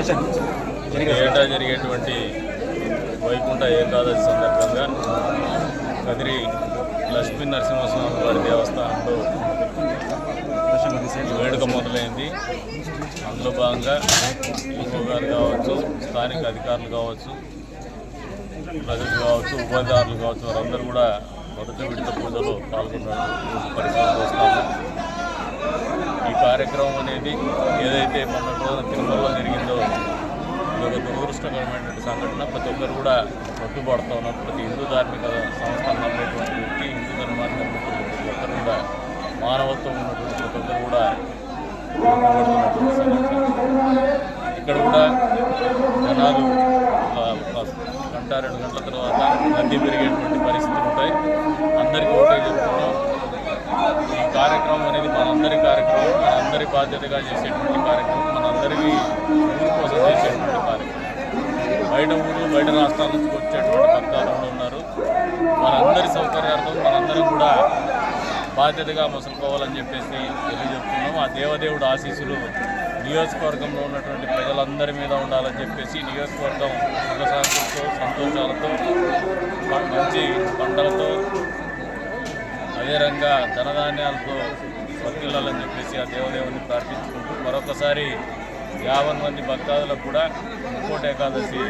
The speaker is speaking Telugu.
ఏటా జరిగేటువంటి వైకుంఠ ఏకాదశి సందర్భంగా కదిరి లక్ష్మీ నరసింహస్వామి వారి దేవస్థానంలో వేడుక మొదలైంది. అందులో భాగంగా ఈఓ గారు కావచ్చు స్థానిక అధికారులు కావచ్చు ప్రజలు కావచ్చు ఉపాధిదారులు కావచ్చు వారందరూ కూడా మొదటి విడత పూజలో పాల్గొన్నారు. ఈ కార్యక్రమం అనేది ఏదైతే మొన్నటి రోజున తిరుమలలో దురదృష్టకరమైనటువంటి సంఘటన ప్రతి ఒక్కరు కూడా పట్టుబడుతూ ఉన్నారు. ప్రతి హిందూ ధార్మిక సంస్థలు నమ్మేటువంటి వ్యక్తి హిందూ ధర్మాన్ని ప్రతి ఒక్కరు కూడా మానవత్వం ఉన్నటువంటి ప్రతి ఒక్కరు కూడా ఇక్కడ కూడా జనాలు గంట రెండు గంటల తర్వాత అన్ని పెరిగేటువంటి పరిస్థితులు ఉంటాయి. అందరికీ ఒకటే చెప్తున్నాం. ఈ కార్యక్రమం అనేది మనందరి కార్యక్రమం మనందరి బాధ్యతగా చేసేటువంటి కార్యక్రమం మనందరికీ కోసం చేసేటువంటి బయట ఊరు బయట రాష్ట్రాల నుంచి వచ్చేటువంటి భక్తాలు కూడా ఉన్నారు? వారందరి సౌకర్యార్థం మనందరం కూడా బాధ్యతగా మసులుకోవాలని చెప్పేసి తెలియజెప్తున్నాం ఆ దేవదేవుడు ఆశీస్సులు నియోజకవర్గంలో ఉన్నటువంటి ప్రజలందరి మీద ఉండాలని చెప్పేసి నియోజకవర్గం సుఖశాంతులతో సంతోషాలతో మంచి పంటలతో అదేరంగా ధనధాన్యాలతో వర్తిల్లాలని చెప్పేసి ఆ దేవదేవుని ప్రార్థించుకుంటూ మరొకసారి యాభై మంది భక్తాదులకు కూడా ముక్కోటి ఏకాదశి